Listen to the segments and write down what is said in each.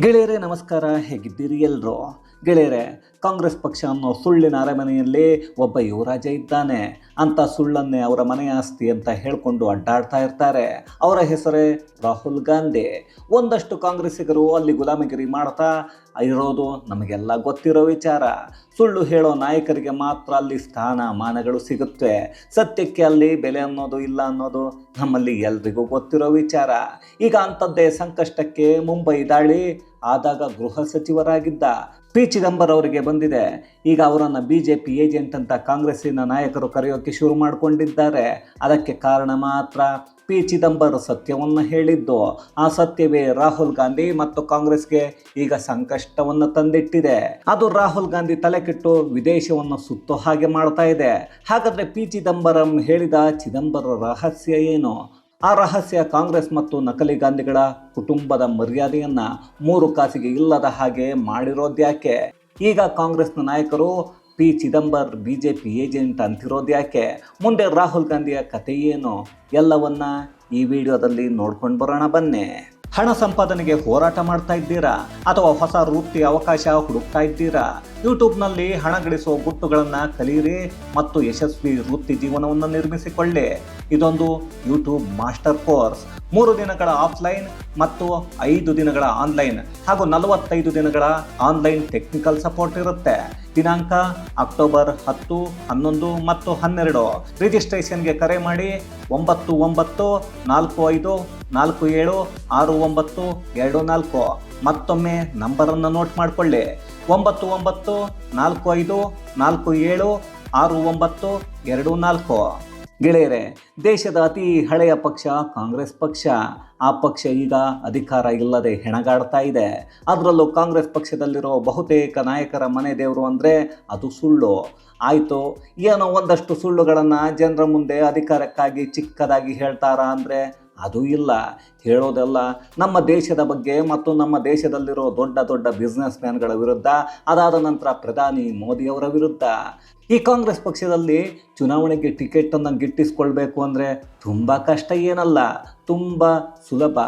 ಗೆಳೆಯರೇ, ನಮಸ್ಕಾರ. ಹೇಗಿದ್ದೀರಿ ಎಲ್ಲರೂ ಗೆಳೆಯರೇ, ಕಾಂಗ್ರೆಸ್ ಪಕ್ಷ ಅನ್ನೋ ಸುಳ್ಳಿನ ಅರಮನೆಯಲ್ಲಿ ಒಬ್ಬ ಯುವರಾಜ ಇದ್ದಾನೆ. ಅಂತ ಸುಳ್ಳನ್ನೇ ಅವರ ಮನೆ ಆಸ್ತಿ ಅಂತ ಹೇಳಿಕೊಂಡು ಅಡ್ಡಾಡ್ತಾ ಇರ್ತಾರೆ. ಅವರ ಹೆಸರೇ ರಾಹುಲ್ ಗಾಂಧಿ. ಒಂದಷ್ಟು ಕಾಂಗ್ರೆಸ್ಸಿಗರು ಅಲ್ಲಿ ಗುಲಾಮಗಿರಿ ಮಾಡ್ತಾ ಇರೋದು ನಮಗೆಲ್ಲ ಗೊತ್ತಿರೋ ವಿಚಾರ. ಸುಳ್ಳು ಹೇಳೋ ನಾಯಕರಿಗೆ ಮಾತ್ರ ಅಲ್ಲಿ ಸ್ಥಾನ ಮಾನಗಳು ಸಿಗುತ್ತೆ. ಸತ್ಯಕ್ಕೆ ಅಲ್ಲಿ ಬೆಲೆ ಅನ್ನೋದು ಇಲ್ಲ ಅನ್ನೋದು ನಮ್ಮಲ್ಲಿ ಎಲ್ರಿಗೂ ಗೊತ್ತಿರೋ ವಿಚಾರ. ಈಗ ಅಂಥದ್ದೇ ಸಂಕಷ್ಟಕ್ಕೆ ಮುಂಬೈ ದಾಳಿ ಆದಾಗ ಗೃಹ ಸಚಿವರಾಗಿದ್ದ ಪಿ. ಚಿದಂಬರ್ ಅವರಿಗೆ ಬಂದಿದೆ. ಈಗ ಅವರನ್ನು ಬಿ ಜೆ ಪಿ ಏಜೆಂಟ್ ಅಂತ ಕಾಂಗ್ರೆಸ್ಸಿನ ನಾಯಕರು ಕರೆಯೋಕ್ಕೆ ಶುರು ಮಾಡಿಕೊಂಡಿದ್ದಾರೆ. ಅದಕ್ಕೆ ಕಾರಣ ಮಾತ್ರ ಪಿ. ಚಿದಂಬರ್ ಸತ್ಯವನ್ನು ಹೇಳಿದ್ದು. ಆ ಸತ್ಯವೇ ರಾಹುಲ್ ಗಾಂಧಿ ಮತ್ತು ಕಾಂಗ್ರೆಸ್ಗೆ ಈಗ ಸಂಕಷ್ಟವನ್ನು ತಂದಿಟ್ಟಿದೆ. ಅದು ರಾಹುಲ್ ಗಾಂಧಿ ತಲೆಕೆಟ್ಟು ವಿದೇಶವನ್ನು ಸುತ್ತೋ ಹಾಗೆ ಮಾಡ್ತಾ ಇದೆ. ಹಾಗಾದರೆ ಪಿ. ಚಿದಂಬರಂ ಹೇಳಿದ ಚಿದಂಬರ ರಹಸ್ಯ ಏನು? ಆ ರಹಸ್ಯ ಕಾಂಗ್ರೆಸ್ ಮತ್ತು ನಕಲಿ ಗಾಂಧಿಗಳ ಕುಟುಂಬದ ಮರ್ಯಾದೆಯನ್ನ ಮೂರು ಕಾಸಿಗೆ ಇಲ್ಲದ ಹಾಗೆ ಮಾಡಿರೋದ್ಯಾಕೆ? ಈಗ ಕಾಂಗ್ರೆಸ್ನ ನಾಯಕರು P. Chidambar B J P agent ಅಂತಿರೋದ್ಯಾಕೆ? ಮುಂದೆ ರಾಹುಲ್ ಗಾಂಧಿಯ ಕಥೆ ಏನು ಎಲ್ಲವನ್ನ ಈ ವಿಡಿಯೋದಲ್ಲಿ ನೋಡ್ಕೊಂಡು ಬರೋಣ ಬನ್ನಿ. ಹಣ ಸಂಪಾದನೆಗೆ ಹೋರಾಟ ಮಾಡ್ತಾ ಇದ್ದೀರಾ? ಅಥವಾ ಹೊಸ ವೃತ್ತಿ ಅವಕಾಶ ಹುಡುಕ್ತಾ ಇದ್ದೀರಾ? ಯೂಟ್ಯೂಬ್ನಲ್ಲಿ ಹಣ ಗಳಿಸುವ ಗುಟ್ಟುಗಳನ್ನು ಕಲಿಯಿರಿ ಮತ್ತು ಯಶಸ್ವಿ ವೃತ್ತಿ ಜೀವನವನ್ನು ನಿರ್ಮಿಸಿಕೊಳ್ಳಿ. ಇದೊಂದು ಯೂಟ್ಯೂಬ್ ಮಾಸ್ಟರ್ ಕೋರ್ಸ್. ಮೂರು ದಿನಗಳ ಆಫ್ಲೈನ್ ಮತ್ತು ಐದು ದಿನಗಳ ಆನ್ಲೈನ್ ಹಾಗೂ ನಲವತ್ತೈದು ದಿನಗಳ ಆನ್ಲೈನ್ ಟೆಕ್ನಿಕಲ್ ಸಪೋರ್ಟ್ ಇರುತ್ತೆ. ದಿನಾಂಕ ಅಕ್ಟೋಬರ್ ಹತ್ತು, ಹನ್ನೊಂದು ಮತ್ತು ಹನ್ನೆರಡು. ರಿಜಿಸ್ಟ್ರೇಷನ್ಗೆ ಕರೆ ಮಾಡಿ ಒಂಬತ್ತು ಒಂಬತ್ತು ನಾಲ್ಕು ಐದು ನಾಲ್ಕು ಏಳು ಆರು ಒಂಬತ್ತು ಎರಡು ನಾಲ್ಕು. ಮತ್ತೊಮ್ಮೆ ನಂಬರನ್ನು ನೋಟ್ ಮಾಡಿಕೊಳ್ಳಿ. ಒಂಬತ್ತು ಒಂಬತ್ತು ನಾಲ್ಕು ಐದು ನಾಲ್ಕು ಏಳು ಆರು ಒಂಬತ್ತು ಎರಡು ನಾಲ್ಕು. ಗೆಳೆಯರೆ, ದೇಶದ ಅತಿ ಹಳೆಯ ಪಕ್ಷ ಕಾಂಗ್ರೆಸ್ ಪಕ್ಷ. ಆ ಪಕ್ಷ ಈಗ ಅಧಿಕಾರ ಇಲ್ಲದೆ ಹೆಣಗಾಡ್ತಾ ಇದೆ. ಅದರಲ್ಲೂ ಕಾಂಗ್ರೆಸ್ ಪಕ್ಷದಲ್ಲಿರೋ ಬಹುತೇಕ ನಾಯಕರ ಮನೆ ದೇವರು ಅಂದರೆ ಅದು ಸುಳ್ಳು. ಆಯಿತು, ಏನೋ ಒಂದಷ್ಟು ಸುಳ್ಳುಗಳನ್ನು ಜನರ ಮುಂದೆ ಅಧಿಕಾರಕ್ಕಾಗಿ ಚಿಕ್ಕದಾಗಿ ಹೇಳ್ತಾರಾ ಅಂದರೆ ಅದು ಇಲ್ಲ. ಹೇಳೋದೆಲ್ಲ ನಮ್ಮ ದೇಶದ ಬಗ್ಗೆ ಮತ್ತು ನಮ್ಮ ದೇಶದಲ್ಲಿರೋ ದೊಡ್ಡ ದೊಡ್ಡ ಬಿಸ್ನೆಸ್ ಮ್ಯಾನ್ಗಳ ವಿರುದ್ಧ, ಅದಾದ ನಂತರ ಪ್ರಧಾನಿ ಮೋದಿಯವರ ವಿರುದ್ಧ. ಈ ಕಾಂಗ್ರೆಸ್ ಪಕ್ಷದಲ್ಲಿ ಚುನಾವಣೆಗೆ ಟಿಕೆಟನ್ನು ಗಿಟ್ಟಿಸ್ಕೊಳ್ಬೇಕು ಅಂದರೆ ತುಂಬ ಕಷ್ಟ ಏನಲ್ಲ, ತುಂಬ ಸುಲಭ.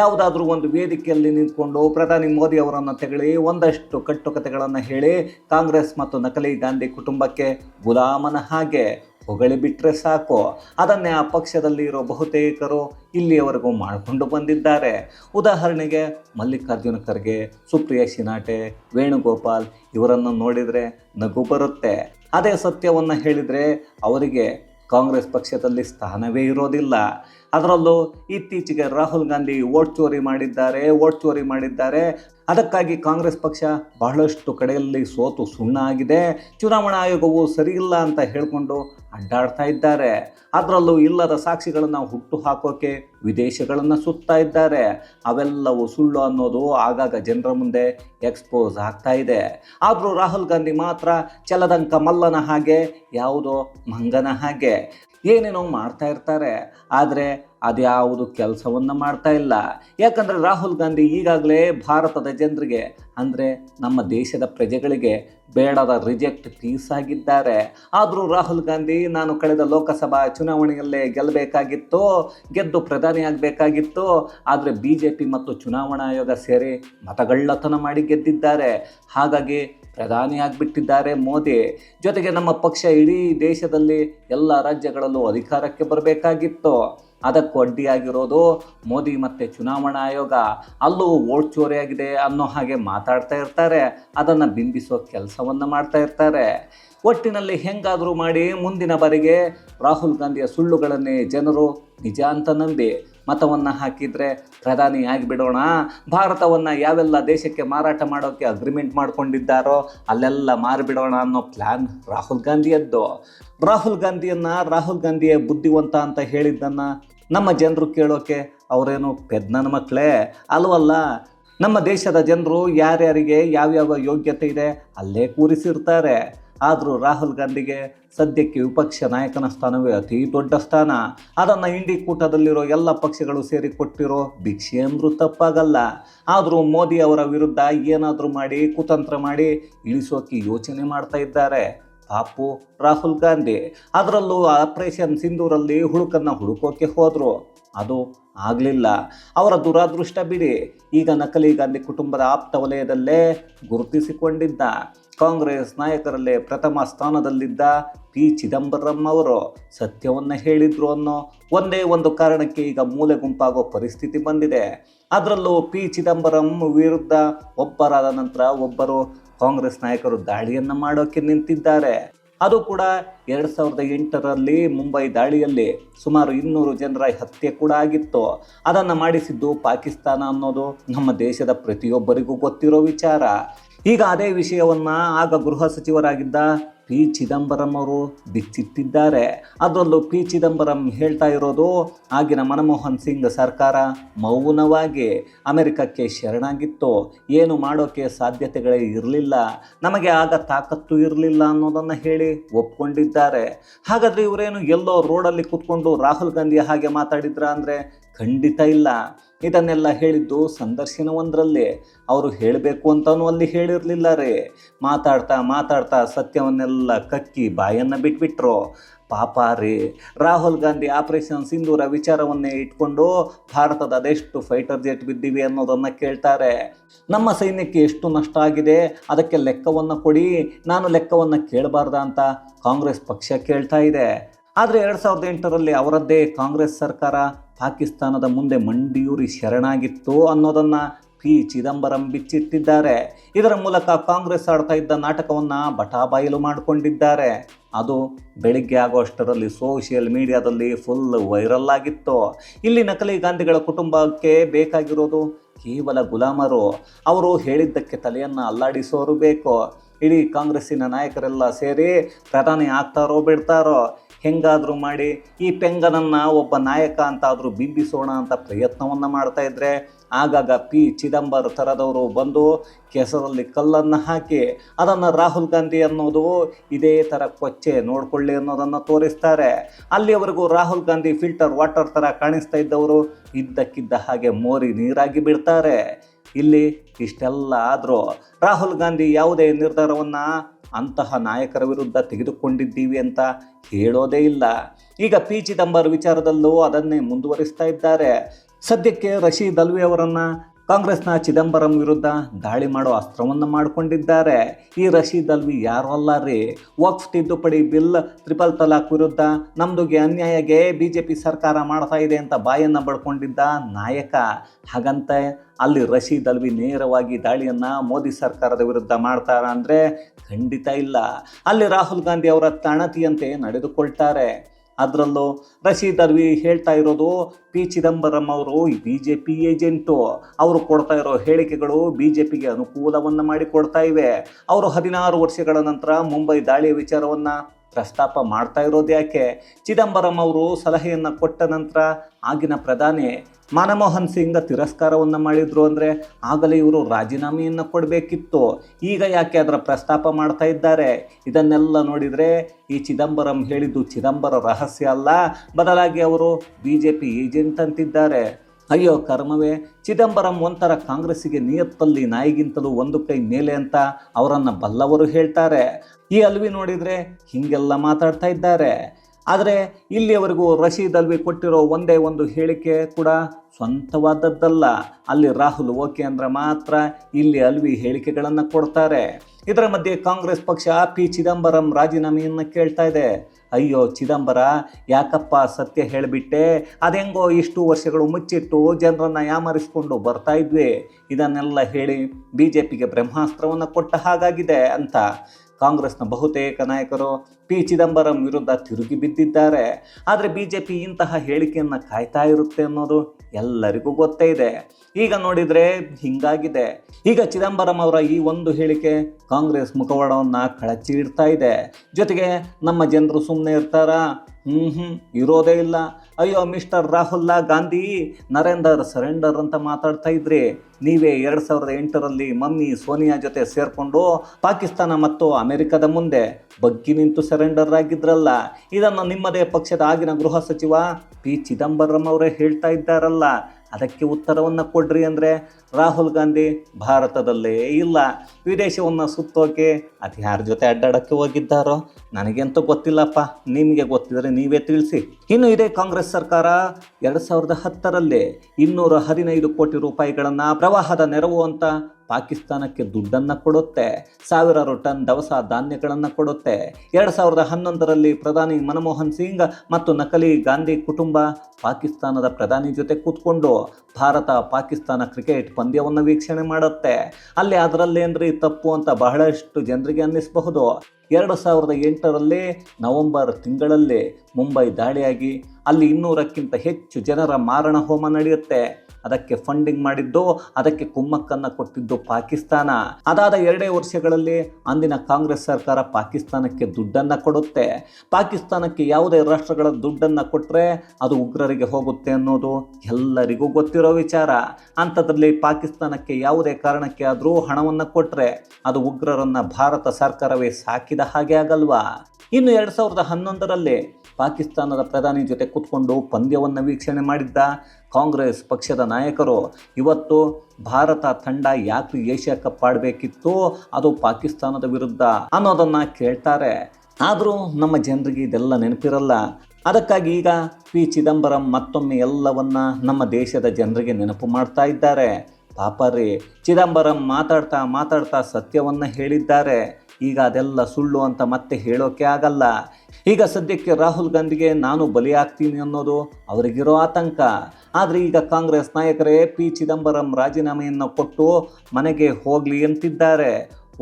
ಯಾವುದಾದ್ರೂ ಒಂದು ವೇದಿಕೆಯಲ್ಲಿ ನಿಂತ್ಕೊಂಡು ಪ್ರಧಾನಿ ಮೋದಿ ಅವರನ್ನು ತೆಗಳಿ ಒಂದಷ್ಟು ಕಟ್ಟುಕತೆಗಳನ್ನು ಹೇಳಿ ಕಾಂಗ್ರೆಸ್ ಮತ್ತು ನಕಲಿ ಗಾಂಧಿ ಕುಟುಂಬಕ್ಕೆ ಗುಲಾಮನ ಹಾಗೆ ಹೊಗಳಿ ಬಿಟ್ಟರೆ ಸಾಕು. ಅದನ್ನೇ ಆ ಪಕ್ಷದಲ್ಲಿ ಇರೋ ಬಹುತೇಕರು ಇಲ್ಲಿಯವರೆಗೂ ಮಾಡಿಕೊಂಡು ಬಂದಿದ್ದಾರೆ. ಉದಾಹರಣೆಗೆ ಮಲ್ಲಿಕಾರ್ಜುನ ಖರ್ಗೆ, ಸುಪ್ರಿಯಾ ಶಿನಾಟೆ, ವೇಣುಗೋಪಾಲ್ ಇವರನ್ನು ನೋಡಿದರೆ ನಗು ಬರುತ್ತೆ. ಅದೇ ಸತ್ಯವನ್ನು ಹೇಳಿದರೆ ಅವರಿಗೆ ಕಾಂಗ್ರೆಸ್ ಪಕ್ಷದಲ್ಲಿ ಸ್ಥಾನವೇ ಇರೋದಿಲ್ಲ. ಅದರಲ್ಲೂ ಇತ್ತೀಚೆಗೆ ರಾಹುಲ್ ಗಾಂಧಿ ವೋಟ್ ಚೋರಿ ಮಾಡಿದ್ದಾರೆ, ವೋಟ್ ಚೋರಿ ಮಾಡಿದ್ದಾರೆ. ಅದಕ್ಕಾಗಿ ಕಾಂಗ್ರೆಸ್ ಪಕ್ಷ ಬಹಳಷ್ಟು ಕಡೆಯಲ್ಲಿ ಸೋತು ಸುಣ್ಣ ಆಗಿದೆ. ಚುನಾವಣಾ ಆಯೋಗವು ಸರಿಯಿಲ್ಲ ಅಂತ ಹೇಳಿಕೊಂಡು ಅಡ್ಡಾಡ್ತಾ ಇದ್ದಾರೆ. ಅದರಲ್ಲೂ ಇಲ್ಲದ ಸಾಕ್ಷಿಗಳನ್ನು ಹುಟ್ಟು ಹಾಕೋಕೆ ವಿದೇಶಗಳನ್ನು ಸುತ್ತಾ ಇದ್ದಾರೆ. ಅವೆಲ್ಲವೂ ಸುಳ್ಳು ಅನ್ನೋದು ಆಗಾಗ ಜನರ ಮುಂದೆ ಎಕ್ಸ್ಪೋಸ್ ಆಗ್ತಾ ಇದೆ. ಆದರೂ ರಾಹುಲ್ ಗಾಂಧಿ ಮಾತ್ರ ಚಲದಂಕ ಮಲ್ಲನ ಹಾಗೆ, ಯಾವುದೋ ಮಂಗನ ಹಾಗೆ ಏನೇನೋ ಮಾಡ್ತಾ ಇರ್ತಾರೆ. ಆದರೆ ಅದ್ಯಾವುದು ಕೆಲಸವನ್ನು ಮಾಡ್ತಾ ಇಲ್ಲ. ಯಾಕಂದರೆ ರಾಹುಲ್ ಗಾಂಧಿ ಈಗಾಗಲೇ ಭಾರತದ ಜನರಿಗೆ, ಅಂದರೆ ನಮ್ಮ ದೇಶದ ಪ್ರಜೆಗಳಿಗೆ ಬೇಡದ ರಿಜೆಕ್ಟ್ ಪೀಸ್ ಆಗಿದ್ದಾರೆ. ಆದರೂ ರಾಹುಲ್ ಗಾಂಧಿ, ನಾನು ಕಳೆದ ಲೋಕಸಭಾ ಚುನಾವಣೆಯಲ್ಲೇ ಗೆಲ್ಲಬೇಕಾಗಿತ್ತು ಗೆದ್ದು ಪ್ರಧಾನಿ ಆಗಬೇಕಾಗಿತ್ತು, ಆದರೆ ಬಿ ಜೆ ಪಿ ಮತ್ತು ಚುನಾವಣಾ ಆಯೋಗ ಸೇರಿ ಮತಗಳ್ಳತನ ಮಾಡಿ ಗೆದ್ದಿದ್ದಾರೆ. ಹಾಗಾಗಿ ಪ್ರಧಾನಿ ಆಗಿಬಿಟ್ಟಿದ್ದಾರೆ ಮೋದಿ. ಜೊತೆಗೆ ನಮ್ಮ ಪಕ್ಷ ಇಡೀ ದೇಶದಲ್ಲಿ ಎಲ್ಲ ರಾಜ್ಯಗಳಲ್ಲೂ ಅಧಿಕಾರಕ್ಕೆ ಬರಬೇಕಾಗಿತ್ತು. ಅದಕ್ಕೂ ಅಡ್ಡಿಯಾಗಿರೋದು ಮೋದಿ ಮತ್ತು ಚುನಾವಣಾ ಆಯೋಗ. ಅಲ್ಲೂ ವೋಟ್ ಚೋರಿಯಾಗಿದೆ ಅನ್ನೋ ಹಾಗೆ ಮಾತಾಡ್ತಾ ಇರ್ತಾರೆ. ಅದನ್ನು ಬಿಂಬಿಸೋ ಕೆಲಸವನ್ನು ಮಾಡ್ತಾ ಇರ್ತಾರೆ. ಒಟ್ಟಿನಲ್ಲಿ ಹೆಂಗಾದರೂ ಮಾಡಿ ಮುಂದಿನ ಬಾರಿಗೆ ರಾಹುಲ್ ಗಾಂಧಿಯ ಸುಳ್ಳುಗಳನ್ನೇ ಜನರು ನಿಜ ಅಂತ ನಂಬಿ ಮತವನ್ನು ಹಾಕಿದರೆ ಪ್ರಧಾನಿ ಆಗಿಬಿಡೋಣ. ಭಾರತವನ್ನು ಯಾವೆಲ್ಲ ದೇಶಕ್ಕೆ ಮಾರಾಟ ಮಾಡೋಕ್ಕೆ ಅಗ್ರಿಮೆಂಟ್ ಮಾಡ್ಕೊಂಡಿದ್ದಾರೋ ಅಲ್ಲೆಲ್ಲ ಮಾರಿಬಿಡೋಣ ಅನ್ನೋ ಪ್ಲ್ಯಾನ್ ರಾಹುಲ್ ಗಾಂಧಿಯದ್ದು. ರಾಹುಲ್ ಗಾಂಧಿಯನ್ನು ರಾಹುಲ್ ಗಾಂಧಿಯ ಬುದ್ಧಿವಂತ ಅಂತ ಹೇಳಿದ್ದನ್ನು ನಮ್ಮ ಜನರು ಕೇಳೋಕೆ ಅವರೇನು ಪೆದ್ನನ ಮಕ್ಕಳೇ ಅಲ್ವಲ್ಲ? ನಮ್ಮ ದೇಶದ ಜನರು ಯಾರ್ಯಾರಿಗೆ ಯಾವ್ಯಾವ ಯೋಗ್ಯತೆ ಇದೆ ಅಲ್ಲೇ ಕೂರಿಸಿರ್ತಾರೆ. ಆದರೂ ರಾಹುಲ್ ಗಾಂಧಿಗೆ ಸದ್ಯಕ್ಕೆ ವಿಪಕ್ಷ ನಾಯಕನ ಸ್ಥಾನವೇ ಅತಿ ದೊಡ್ಡ ಸ್ಥಾನ. ಅದನ್ನು ಇಂಡಿ ಕೂಟದಲ್ಲಿರೋ ಎಲ್ಲ ಪಕ್ಷಗಳು ಸೇರಿ ಕೊಟ್ಟಿರೋ ಭಿಕ್ಷೆ ಅಂದರೂ ತಪ್ಪಾಗಲ್ಲ. ಆದರೂ ಮೋದಿ ಅವರ ವಿರುದ್ಧ ಏನಾದರೂ ಮಾಡಿ, ಕುತಂತ್ರ ಮಾಡಿ ಇಳಿಸೋಕೆ ಯೋಚನೆ ಮಾಡ್ತಾ ಇದ್ದಾರೆ. ಪಾಪು ರಾಹುಲ್ ಗಾಂಧಿ. ಅದರಲ್ಲೂ ಆಪರೇಷನ್ ಸಿಂಧೂರಲ್ಲಿ ಹುಡುಕನ್ನು ಹುಡುಕೋಕೆ ಹೋದರು. ಅದು ಆಗಲಿಲ್ಲ. ಅವರ ದುರಾದೃಷ್ಟ ಬಿಡಿ. ಈಗ ನಕಲಿ ಗಾಂಧಿ ಕುಟುಂಬದ ಆಪ್ತ ವಲಯದಲ್ಲೇ ಗುರುತಿಸಿಕೊಂಡಿದ್ದ ಕಾಂಗ್ರೆಸ್ ನಾಯಕರಲ್ಲೇ ಪ್ರಥಮ ಸ್ಥಾನದಲ್ಲಿದ್ದ ಪಿ. ಚಿದಂಬರಂ ಅವರು ಸತ್ಯವನ್ನು ಹೇಳಿದ್ರು ಅನ್ನೋ ಒಂದೇ ಒಂದು ಕಾರಣಕ್ಕೆ ಈಗ ಮೂಲೆ ಗುಂಪಾಗೋ ಪರಿಸ್ಥಿತಿ ಬಂದಿದೆ. ಅದರಲ್ಲೂ ಪಿ. ಚಿದಂಬರಂ ವಿರುದ್ಧ ಒಬ್ಬರಾದ ನಂತರ ಒಬ್ಬರು ಕಾಂಗ್ರೆಸ್ ನಾಯಕರು ದಾಳಿಯನ್ನು ಮಾಡೋಕೆ ನಿಂತಿದ್ದಾರೆ. ಅದು ಕೂಡ ಎರಡು ಸಾವಿರದ ಎಂಟರಲ್ಲಿ ಮುಂಬೈ ದಾಳಿಯಲ್ಲಿ ಸುಮಾರು ಇನ್ನೂರು ಜನರ ಹತ್ಯೆ ಕೂಡ ಆಗಿತ್ತು. ಅದನ್ನು ಮಾಡಿಸಿದ್ದು ಪಾಕಿಸ್ತಾನ ಅನ್ನೋದು ನಮ್ಮ ದೇಶದ ಪ್ರತಿಯೊಬ್ಬರಿಗೂ ಗೊತ್ತಿರೋ ವಿಚಾರ. ಈಗ ಅದೇ ವಿಷಯವನ್ನು ಆಗ ಗೃಹ ಸಚಿವರಾಗಿದ್ದ ಪಿ ಚಿದಂಬರಂ ಅವರು ಬಿಚ್ಚಿಟ್ಟಿದ್ದಾರೆ. ಅದರಲ್ಲೂ ಪಿ ಚಿದಂಬರಂ ಹೇಳ್ತಾ ಇರೋದು, ಆಗಿನ ಮನಮೋಹನ್ ಸಿಂಗ್ ಸರ್ಕಾರ ಮೌನವಾಗಿ ಅಮೆರಿಕಕ್ಕೆ ಶರಣಾಗಿತ್ತು. ಏನು ಮಾಡೋಕ್ಕೆ ಸಾಧ್ಯತೆಗಳೇ ಇರಲಿಲ್ಲ. ನಮಗೆ ಆಗ ತಾಕತ್ತು ಇರಲಿಲ್ಲ ಅನ್ನೋದನ್ನು ಹೇಳಿ ಒಪ್ಕೊಂಡಿದ್ದಾರೆ. ಹಾಗಾದರೆ ಇವರೇನು ಎಲ್ಲೋ ರೋಡಲ್ಲಿ ಕೂತ್ಕೊಂಡು ರಾಹುಲ್ ಗಾಂಧಿ ಹಾಗೆ ಮಾತಾಡಿದ್ರ ಅಂದರೆ ಖಂಡಿತ ಇಲ್ಲ. ಇದನ್ನೆಲ್ಲ ಹೇಳಿದ್ದು ಸಂದರ್ಶನವೊಂದರಲ್ಲಿ. ಅವರು ಹೇಳಬೇಕು ಅಂತಾನು ಅಲ್ಲಿ ಹೇಳಿರಲಿಲ್ಲ ರೀ. ಮಾತಾಡ್ತಾ ಮಾತಾಡ್ತಾ ಸತ್ಯವನ್ನೆಲ್ಲ ಕಕ್ಕಿ ಬಾಯನ್ನು ಬಿಟ್ಬಿಟ್ರು. ಪಾಪ ರೀ. ರಾಹುಲ್ ಗಾಂಧಿ ಆಪರೇಷನ್ ಸಿಂಧೂರ ವಿಚಾರವನ್ನೇ ಇಟ್ಕೊಂಡು ಭಾರತದ ಅದೆಷ್ಟು ಫೈಟರ್ ಜೆಟ್ ಬಿದ್ದಿವೆ ಅನ್ನೋದನ್ನು ಕೇಳ್ತಾರೆ. ನಮ್ಮ ಸೈನ್ಯಕ್ಕೆ ಎಷ್ಟು ನಷ್ಟ ಆಗಿದೆ? ಅದಕ್ಕೆ ಲೆಕ್ಕವನ್ನು ಕೊಡಿ. ನಾನು ಲೆಕ್ಕವನ್ನು ಕೇಳಬಾರ್ದ ಅಂತ ಕಾಂಗ್ರೆಸ್ ಪಕ್ಷ ಕೇಳ್ತಾ ಇದೆ. ಆದರೆ ಎರಡು ಸಾವಿರದ ಎಂಟರಲ್ಲಿ ಅವರದ್ದೇ ಕಾಂಗ್ರೆಸ್ ಸರ್ಕಾರ ಪಾಕಿಸ್ತಾನದ ಮುಂದೆ ಮಂಡಿಯೂರಿ ಶರಣಾಗಿತ್ತು ಅನ್ನೋದನ್ನು ಪಿ. ಚಿದಂಬರಂ ಬಿಚ್ಚಿಟ್ಟಿದ್ದಾರೆ. ಇದರ ಮೂಲಕ ಕಾಂಗ್ರೆಸ್ ಆಡ್ತಾ ಇದ್ದ ನಾಟಕವನ್ನು ಬಟಾಬಾಯಿಲು ಮಾಡಿಕೊಂಡಿದ್ದಾರೆ. ಅದು ಬೆಳಿಗ್ಗೆ ಆಗೋಷ್ಟರಲ್ಲಿ ಸೋಷಿಯಲ್ ಮೀಡಿಯಾದಲ್ಲಿ ಫುಲ್ ವೈರಲ್ ಆಗಿತ್ತು. ಇಲ್ಲಿ ನಕಲಿ ಗಾಂಧಿಗಳ ಕುಟುಂಬಕ್ಕೆ ಬೇಕಾಗಿರೋದು ಕೇವಲ ಗುಲಾಮರು. ಅವರು ಹೇಳಿದ್ದಕ್ಕೆ ತಲೆಯನ್ನು ಅಲ್ಲಾಡಿಸೋರು ಬೇಕು. ಇಡೀ ಕಾಂಗ್ರೆಸ್ಸಿನ ನಾಯಕರೆಲ್ಲ ಸೇರಿ ಪ್ರಧಾನಿ ಆಗ್ತಾರೋ ಬಿಡ್ತಾರೋ? ಹೆಂಗಾದರೂ ಮಾಡಿ ಈ ಪೆಂಗನನ್ನು ಒಬ್ಬ ನಾಯಕ ಅಂತಾದರೂ ಬಿಂಬಿಸೋಣ ಅಂತ ಪ್ರಯತ್ನವನ್ನು ಮಾಡ್ತಾ ಇದ್ದರೆ ಆಗಾಗ ಪಿ ಚಿದಂಬರ ಥರದವರು ಬಂದು ಕೆಸರಲ್ಲಿ ಕಲ್ಲನ್ನು ಹಾಕಿ ಅದನ್ನು ರಾಹುಲ್ ಗಾಂಧಿ ಅನ್ನೋದು ಇದೇ ಥರ ಕೊಚ್ಚೆ ನೋಡಿಕೊಳ್ಳಿ ಅನ್ನೋದನ್ನು ತೋರಿಸ್ತಾರೆ. ಅಲ್ಲಿವರೆಗೂ ರಾಹುಲ್ ಗಾಂಧಿ ಫಿಲ್ಟರ್ ವಾಟರ್ ಥರ ಕಾಣಿಸ್ತಾ ಇದ್ದವರು ಇದ್ದಕ್ಕಿದ್ದ ಹಾಗೆ ಮೋರಿ ನೀರಾಗಿ ಬಿಡ್ತಾರೆ ಇಲ್ಲಿ ಇಷ್ಟೆಲ್ಲ ಆದರೂ ರಾಹುಲ್ ಗಾಂಧಿ ಯಾವುದೇ ನಿರ್ಧಾರವನ್ನು ಅಂತಹ ನಾಯಕರ ವಿರುದ್ಧ ತೆಗೆದುಕೊಂಡಿದ್ದೀವಿ ಅಂತ ಹೇಳೋದೇ ಇಲ್ಲ. ಈಗ ಪಿ ಚಿದಂಬರ್ ವಿಚಾರದಲ್ಲೂ ಅದನ್ನೇ ಮುಂದುವರಿಸ್ತಾ ಇದ್ದಾರೆ. ಸದ್ಯಕ್ಕೆ ರಶೀದ್ ಅಲ್ವಿ ಅವರನ್ನು ಕಾಂಗ್ರೆಸ್ನ ಚಿದಂಬರಂ ವಿರುದ್ಧ ದಾಳಿ ಮಾಡೋ ಅಸ್ತ್ರವನ್ನು ಮಾಡಿಕೊಂಡಿದ್ದಾರೆ. ಈ ರಶೀದ್ ಅಲ್ವಿ ಯಾರು ಅಲ್ಲ ರೀ. ವಕ್ಫ್ ತಿದ್ದುಪಡಿ ಬಿಲ್, ತ್ರಿಪಲ್ ತಲಾಕ್ ವಿರುದ್ಧ ನಮ್ದುಗೆ ಅನ್ಯಾಯಗೆ ಬಿ ಜೆ ಪಿ ಸರ್ಕಾರ ಮಾಡ್ತಾ ಇದೆ ಅಂತ ಬಾಯನ್ನು ಬಡ್ಕೊಂಡಿದ್ದ ನಾಯಕ. ಹಾಗಂತ ಅಲ್ಲಿ ರಶೀದ್ ಅಲ್ವಿ ನೇರವಾಗಿ ದಾಳಿಯನ್ನು ಮೋದಿ ಸರ್ಕಾರದ ವಿರುದ್ಧ ಮಾಡ್ತಾರ ಅಂದರೆ ಖಂಡಿತ ಇಲ್ಲ. ಅಲ್ಲಿ ರಾಹುಲ್ ಗಾಂಧಿ ಅವರ ತಣತಿಯಂತೆ ನಡೆದುಕೊಳ್ತಾರೆ. ಅದರಲ್ಲೂ ರಶೀದ್ ಅರ್ವಿ ಹೇಳ್ತಾ ಇರೋದು, ಪಿ. ಚಿದಂಬರಂ ಅವರು ಬಿ ಜೆ ಪಿ ಏಜೆಂಟು. ಅವರು ಕೊಡ್ತಾ ಇರೋ ಹೇಳಿಕೆಗಳು ಬಿ ಜೆ ಪಿಗೆ ಅನುಕೂಲವನ್ನು ಮಾಡಿಕೊಡ್ತಾ ಇವೆ. ಅವರು ಹದಿನಾರು ವರ್ಷಗಳ ನಂತರ ಮುಂಬೈ ದಾಳಿಯ ವಿಚಾರವನ್ನು ಪ್ರಸ್ತಾಪ ಮಾಡ್ತಾ ಇರೋದು ಯಾಕೆ? ಚಿದಂಬರಂ ಅವರು ಸಲಹೆಯನ್ನು ಕೊಟ್ಟ ನಂತರ ಆಗಿನ ಪ್ರಧಾನಿ ಮನಮೋಹನ್ ಸಿಂಗ್ ತಿರಸ್ಕಾರವನ್ನು ಮಾಡಿದ್ರು ಅಂದರೆ ಆಗಲೇ ಇವರು ರಾಜೀನಾಮೆಯನ್ನು ಕೊಡಬೇಕಿತ್ತು. ಈಗ ಯಾಕೆ ಅದರ ಪ್ರಸ್ತಾಪ ಮಾಡ್ತಾ ಇದ್ದಾರೆ? ಇದನ್ನೆಲ್ಲ ನೋಡಿದರೆ ಈ ಚಿದಂಬರಂ ಹೇಳಿದ್ದು ಚಿದಂಬರ ರಹಸ್ಯ ಅಲ್ಲ. ಬದಲಾಗಿ ಅವರು ಬಿ ಜೆ ಪಿ ಏಜೆಂಟ್ ಅಂತಿದ್ದಾರೆ. ಅಯ್ಯೋ ಕರ್ಮವೇ, ಚಿದಂಬರಂ ಒಂಥರ ಕಾಂಗ್ರೆಸ್ಸಿಗೆ ನಿಯತ್ತಲ್ಲಿ ನಾಯಿಗಿಂತಲೂ ಒಂದು ಕೈ ಮೇಲೆ ಅಂತ ಅವರನ್ನು ಬಲ್ಲವರು ಹೇಳ್ತಾರೆ. ಈ ಅಲ್ವಿ ನೋಡಿದರೆ ಹೀಗೆಲ್ಲ ಮಾತಾಡ್ತಾ ಇದ್ದಾರೆ. ಆದರೆ ಇಲ್ಲಿಯವರೆಗೂ ರಶೀದ್ ಅಲ್ವಿ ಕೊಟ್ಟಿರೋ ಒಂದೇ ಒಂದು ಹೇಳಿಕೆ ಕೂಡ ಸ್ವಂತವಾದದ್ದಲ್ಲ. ಅಲ್ಲಿ ರಾಹುಲ್ ಓಕೆ ಅಂದರೆ ಮಾತ್ರ ಇಲ್ಲಿ ಅಲ್ವಿ ಹೇಳಿಕೆಗಳನ್ನು ಕೊಡ್ತಾರೆ. ಇದರ ಮಧ್ಯೆ ಕಾಂಗ್ರೆಸ್ ಪಕ್ಷ ಪಿ ಚಿದಂಬರಂ ರಾಜೀನಾಮೆಯನ್ನು ಕೇಳ್ತಾ ಇದೆ. ಅಯ್ಯೋ ಚಿದಂಬರ, ಯಾಕಪ್ಪ ಸತ್ಯ ಹೇಳಿಬಿಟ್ಟೆ? ಅದೆಂಗೋ ಇಷ್ಟು ವರ್ಷಗಳು ಮುಚ್ಚಿಟ್ಟು ಜನರನ್ನು ಯಾಮರಿಸಿಕೊಂಡು ಬರ್ತಾ ಇದ್ವಿ. ಇದನ್ನೆಲ್ಲ ಹೇಳಿ ಬಿ ಜೆ ಪಿಗೆ ಬ್ರಹ್ಮಾಸ್ತ್ರವನ್ನು ಕೊಟ್ಟ ಹಾಗಾಗಿದೆ ಅಂತ. ಕಾಂಗ್ರೆಸ್ನ ಬಹುತೇಕ ನಾಯಕರು ಪಿ. ಚಿದಂಬರಂ ವಿರುದ್ಧ ತಿರುಗಿ ಬಿದ್ದಿದ್ದಾರೆ. ಆದರೆ ಬಿ ಜೆ ಪಿ ಇಂತಹ ಹೇಳಿಕೆಯನ್ನು ಕಾಯ್ತಾ ಇರುತ್ತೆ ಅನ್ನೋದು ಎಲ್ಲರಿಗೂ ಗೊತ್ತೇ ಇದೆ. ಈಗ ನೋಡಿದರೆ ಹಿಂಗಾಗಿದೆ. ಈಗ ಚಿದಂಬರಂ ಅವರ ಈ ಒಂದು ಹೇಳಿಕೆ ಕಾಂಗ್ರೆಸ್ ಮುಖವಾಡವನ್ನು ಕಳಚಿ ಇಡ್ತಾ ಇದೆ. ಜೊತೆಗೆ ನಮ್ಮ ಜನರು ಸುಮ್ಮನೆ ಇರ್ತಾರಾ? ಹ್ಞೂ ಹ್ಞೂ ಇರೋದೇ ಇಲ್ಲ. ಅಯ್ಯೋ, ಮಿಸ್ಟರ್ ರಾಹುಲ್ ಗಾಂಧಿ, ನರೇಂದರ್ ಸರೆಂಡರ್ ಅಂತ ಮಾತಾಡ್ತಾ ಇದ್ರಿ ನೀವೇ ಎರಡು ಸಾವಿರದ ಎಂಟರಲ್ಲಿ ಮಮ್ಮಿ ಸೋನಿಯಾ ಜೊತೆ ಸೇರಿಕೊಂಡು ಪಾಕಿಸ್ತಾನ ಮತ್ತು ಅಮೆರಿಕದ ಮುಂದೆ ಬಗ್ಗಿ ನಿಂತು ಸರೆಂಡರ್ ಆಗಿದ್ರಲ್ಲ. ಇದನ್ನು ನಿಮ್ಮದೇ ಪಕ್ಷದ ಆಗಿನ ಗೃಹ ಸಚಿವ ಪಿ ಚಿದಂಬರಂ ಅವರೇ ಹೇಳ್ತಾ ಇದ್ದಾರಲ್ಲ. ಅದಕ್ಕೆ ಉತ್ತರವನ್ನು ಕೊಡ್ರಿ ಅಂದರೆ ರಾಹುಲ್ ಗಾಂಧಿ ಭಾರತದಲ್ಲೇ ಇಲ್ಲ. ವಿದೇಶವನ್ನು ಸುತ್ತೋಕೆ ಅದು ಯಾರ ಜೊತೆ ಅಡ್ಡಾಡೋಕ್ಕೆ ಹೋಗಿದ್ದಾರೋ? ನನಗೆಂತೂ ಗೊತ್ತಿಲ್ಲಪ್ಪ. ನಿಮಗೆ ಗೊತ್ತಿದ್ರೆ ನೀವೇ ತಿಳಿಸಿ. ಇನ್ನು ಇದೇ ಕಾಂಗ್ರೆಸ್ ಸರ್ಕಾರ ಎರಡು ಸಾವಿರದ ಹತ್ತರಲ್ಲಿ ಇನ್ನೂರ ಹದಿನೈದು ಕೋಟಿ ರೂಪಾಯಿಗಳನ್ನು ಪ್ರವಾಹದ ನೆರವು ಅಂತ ಪಾಕಿಸ್ತಾನಕ್ಕೆ ದುಡ್ಡನ್ನು ಕೊಡುತ್ತೆ ಸಾವಿರಾರು ಟನ್ ದವಸ ಧಾನ್ಯಗಳನ್ನು ಕೊಡುತ್ತೆ. ಎರಡು ಸಾವಿರದ ಹನ್ನೊಂದರಲ್ಲಿ ಪ್ರಧಾನಿ ಮನಮೋಹನ್ ಸಿಂಗ್ ಮತ್ತು ನಕಲಿ ಗಾಂಧಿ ಕುಟುಂಬ ಪಾಕಿಸ್ತಾನದ ಪ್ರಧಾನಿ ಜೊತೆ ಕೂತ್ಕೊಂಡು ಭಾರತ ಪಾಕಿಸ್ತಾನ ಕ್ರಿಕೆಟ್ ಪಂದ್ಯವನ್ನು ವೀಕ್ಷಣೆ ಮಾಡುತ್ತೆ. ಅಲ್ಲಿ ಅದರಲ್ಲೇನ್ರಿ ತಪ್ಪು ಅಂತ ಬಹಳಷ್ಟು ಜನರಿಗೆ ಅನ್ನಿಸಬಹುದು. ಎರಡು ಸಾವಿರದ ಎಂಟರಲ್ಲಿ ನವೆಂಬರ್ ತಿಂಗಳಲ್ಲಿ ಮುಂಬೈ ದಾಳಿಯಾಗಿ ಅಲ್ಲಿ ಇನ್ನೂರಕ್ಕಿಂತ ಹೆಚ್ಚು ಜನರ ಮಾರಣ ಹೋಮ ನಡೆಯುತ್ತೆ. ಅದಕ್ಕೆ ಫಂಡಿಂಗ್ ಮಾಡಿದ್ದು, ಅದಕ್ಕೆ ಕುಮ್ಮಕ್ಕನ್ನು ಕೊಟ್ಟಿದ್ದು ಪಾಕಿಸ್ತಾನ. ಅದಾದ ಎರಡೇ ವರ್ಷಗಳಲ್ಲಿ ಅಂದಿನ ಕಾಂಗ್ರೆಸ್ ಸರ್ಕಾರ ಪಾಕಿಸ್ತಾನಕ್ಕೆ ದುಡ್ಡನ್ನು ಕೊಡುತ್ತೆ. ಪಾಕಿಸ್ತಾನಕ್ಕೆ ಯಾವುದೇ ರಾಷ್ಟ್ರಗಳ ದುಡ್ಡನ್ನು ಕೊಟ್ಟರೆ ಅದು ಉಗ್ರರಿಗೆ ಹೋಗುತ್ತೆ ಅನ್ನೋದು ಎಲ್ಲರಿಗೂ ಗೊತ್ತಿರೋ ವಿಚಾರ. ಅಂಥದ್ರಲ್ಲಿ ಪಾಕಿಸ್ತಾನಕ್ಕೆ ಯಾವುದೇ ಕಾರಣಕ್ಕೆ ಆದರೂ ಹಣವನ್ನು ಕೊಟ್ಟರೆ ಅದು ಉಗ್ರರನ್ನು ಭಾರತ ಸರ್ಕಾರವೇ ಸಾಕಿದ ಹಾಗೆ ಆಗಲ್ವಾ? ಇನ್ನು ಎರಡು ಸಾವಿರದ ಹನ್ನೊಂದರಲ್ಲಿ ಪಾಕಿಸ್ತಾನದ ಪ್ರಧಾನಿ ಜೊತೆ ಕೂತ್ಕೊಂಡು ಪಂದ್ಯವನ್ನು ವೀಕ್ಷಣೆ ಮಾಡಿದ್ದ ಕಾಂಗ್ರೆಸ್ ಪಕ್ಷದ ನಾಯಕರು. ಇವತ್ತು ಭಾರತ ತಂಡ ಯಾಕೆ ಏಷ್ಯಾ ಕಪ್ ಆಡಬೇಕಿತ್ತು? ಅದು ಪಾಕಿಸ್ತಾನದ ವಿರುದ್ಧ ಅನ್ನೋದನ್ನು ಕೇಳ್ತಾರೆ. ಆದರೂ ನಮ್ಮ ಜನರಿಗೆ ಇದೆಲ್ಲ ನೆನಪಿರಲ್ಲ. ಅದಕ್ಕಾಗಿ ಈಗ ಪಿ. ಚಿದಂಬರಂ ಮತ್ತೊಮ್ಮೆ ಎಲ್ಲವನ್ನ ನಮ್ಮ ದೇಶದ ಜನರಿಗೆ ನೆನಪು ಮಾಡ್ತಾ ಇದ್ದಾರೆ. ಪಾಪ ರೀ ಚಿದಂಬರಂ ಮಾತಾಡ್ತಾ ಮಾತಾಡ್ತಾ ಸತ್ಯವನ್ನ ಹೇಳಿದ್ದಾರೆ. ಈಗ ಅದೆಲ್ಲ ಸುಳ್ಳು ಅಂತ ಮತ್ತೆ ಹೇಳೋಕೆ ಆಗಲ್ಲ. ಈಗ ಸದ್ಯಕ್ಕೆ ರಾಹುಲ್ ಗಾಂಧಿಗೆ ನಾನು ಬಲಿಯಾಗ್ತೀನಿ ಅನ್ನೋದು ಅವರಿಗಿರೋ ಆತಂಕ. ಆದರೆ ಈಗ ಕಾಂಗ್ರೆಸ್ ನಾಯಕರೇ ಪಿ ಚಿದಂಬರಂ ರಾಜೀನಾಮೆಯನ್ನು ಕೊಟ್ಟು ಮನೆಗೆ ಹೋಗಲಿ ಅಂತಿದ್ದಾರೆ.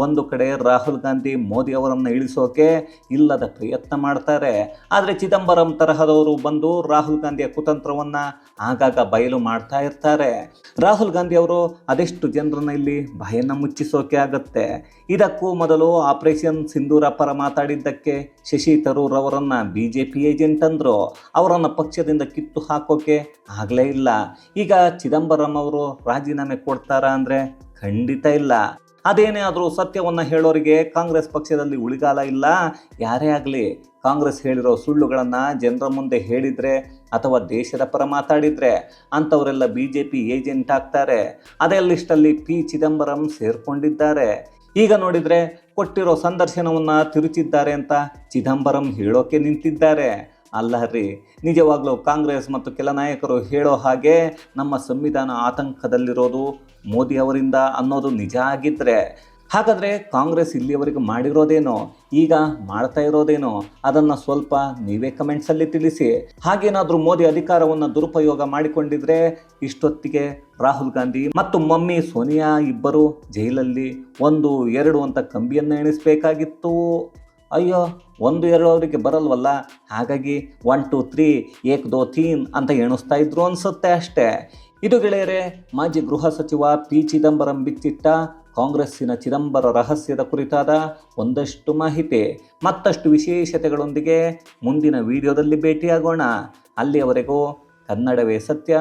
ಒಂದು ಕಡೆ ರಾಹುಲ್ ಗಾಂಧಿ ಮೋದಿ ಅವರನ್ನು ಇಳಿಸೋಕೆ ಇಲ್ಲದ ಪ್ರಯತ್ನ ಮಾಡ್ತಾರೆ. ಆದರೆ ಚಿದಂಬರಂ ತರಹದವರು ಬಂದು ರಾಹುಲ್ ಗಾಂಧಿಯ ಕುತಂತ್ರವನ್ನು ಆಗಾಗ ಬಯಲು ಮಾಡ್ತಾ ಇರ್ತಾರೆ. ರಾಹುಲ್ ಗಾಂಧಿ ಅವರು ಅದೆಷ್ಟು ಜನರನ್ನ ಇಲ್ಲಿ ಭಯನ ಮುಚ್ಚಿಸೋಕೆ ಆಗುತ್ತೆ? ಇದಕ್ಕೂ ಮೊದಲು ಆಪರೇಷನ್ ಸಿಂಧೂರ ಪರ ಮಾತಾಡಿದ್ದಕ್ಕೆ ಶಶಿ ತರೂರ್ ಅವರನ್ನು ಬಿ ಜೆ ಪಿ ಏಜೆಂಟ್ ಅಂದರು. ಅವರನ್ನು ಪಕ್ಷದಿಂದ ಕಿತ್ತು ಹಾಕೋಕೆ ಆಗಲೇ ಇಲ್ಲ. ಈಗ ಚಿದಂಬರಂ ಅವರು ರಾಜೀನಾಮೆ ಕೊಡ್ತಾರಾ ಅಂದರೆ ಖಂಡಿತ ಇಲ್ಲ. ಅದೇನೇ ಆದರೂ ಸತ್ಯವನ್ನು ಹೇಳೋರಿಗೆ ಕಾಂಗ್ರೆಸ್ ಪಕ್ಷದಲ್ಲಿ ಉಳಿಗಾಲ ಇಲ್ಲ. ಯಾರೇ ಆಗಲಿ ಕಾಂಗ್ರೆಸ್ ಹೇಳಿರೋ ಸುಳ್ಳುಗಳನ್ನು ಜನರ ಮುಂದೆ ಹೇಳಿದರೆ ಅಥವಾ ದೇಶದ ಪರ ಮಾತಾಡಿದರೆ ಅಂಥವರೆಲ್ಲ ಬಿ ಜೆ ಪಿ ಏಜೆಂಟ್ ಆಗ್ತಾರೆ. ಅದೇ ಲಿಸ್ಟಲ್ಲಿ ಪಿ ಚಿದಂಬರಂ ಸೇರಿಕೊಂಡಿದ್ದಾರೆ. ಈಗ ನೋಡಿದರೆ ಕೊಟ್ಟಿರೋ ಸಂದರ್ಶನವನ್ನು ತಿರುಚಿದ್ದಾರೆ ಅಂತ ಚಿದಂಬರಂ ಹೇಳೋಕೆ ನಿಂತಿದ್ದಾರೆ. ಅಲ್ಲ ರೀ, ನಿಜವಾಗ್ಲೂ ಕಾಂಗ್ರೆಸ್ ಮತ್ತು ಕೆಲ ನಾಯಕರು ಹೇಳೋ ಹಾಗೆ ನಮ್ಮ ಸಂವಿಧಾನ ಆತಂಕದಲ್ಲಿರೋದು ಮೋದಿ ಅವರಿಂದ ಅನ್ನೋದು ನಿಜ ಆಗಿದ್ದರೆ ಹಾಗಾದರೆ ಕಾಂಗ್ರೆಸ್ ಇಲ್ಲಿಯವರೆಗೆ ಮಾಡಿರೋದೇನೋ, ಈಗ ಮಾಡ್ತಾ ಇರೋದೇನೋ, ಅದನ್ನು ಸ್ವಲ್ಪ ನೀವೇ ಕಮೆಂಟ್ಸಲ್ಲಿ ತಿಳಿಸಿ. ಹಾಗೇನಾದರೂ ಮೋದಿ ಅಧಿಕಾರವನ್ನು ದುರುಪಯೋಗ ಮಾಡಿಕೊಂಡಿದ್ರೆ, ಇಷ್ಟೊತ್ತಿಗೆ ರಾಹುಲ್ ಗಾಂಧಿ ಮತ್ತು ಮಮ್ಮಿ ಸೋನಿಯಾ ಇಬ್ಬರು ಜೈಲಲ್ಲಿ ಒಂದು, ಎರಡು ಅಂತ ಕಂಬಿಯನ್ನು ಎಣಿಸಬೇಕಾಗಿತ್ತು. ಅಯ್ಯೋ, ಒಂದು, ಎರಡು ಅವರಿಗೆ ಬರಲ್ವಲ್ಲ? ಹಾಗಾಗಿ ಒನ್ ಟು ತ್ರೀ ಏಕ್, ದೋ, ತೀನ್ ಅಂತ ಎಣಿಸ್ತಾ ಇದ್ರು ಅನಿಸುತ್ತೆ ಅಷ್ಟೇ. ಇದು ಗೆಳೆಯರೆ, ಮಾಜಿ ಗೃಹ ಸಚಿವ ಪಿ. ಚಿದಂಬರಂ ಬಿಚ್ಚಿಟ್ಟ ಕಾಂಗ್ರೆಸ್ಸಿನ ಚಿದಂಬರ ರಹಸ್ಯದ ಕುರಿತಾದ ಒಂದಷ್ಟು ಮಾಹಿತಿ. ಮತ್ತಷ್ಟು ವಿಶೇಷತೆಗಳೊಂದಿಗೆ ಮುಂದಿನ ವಿಡಿಯೋದಲ್ಲಿ ಭೇಟಿಯಾಗೋಣ. ಅಲ್ಲಿಯವರೆಗೂ ಕನ್ನಡವೇ ಸತ್ಯ,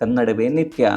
ಕನ್ನಡವೇ ನಿತ್ಯ.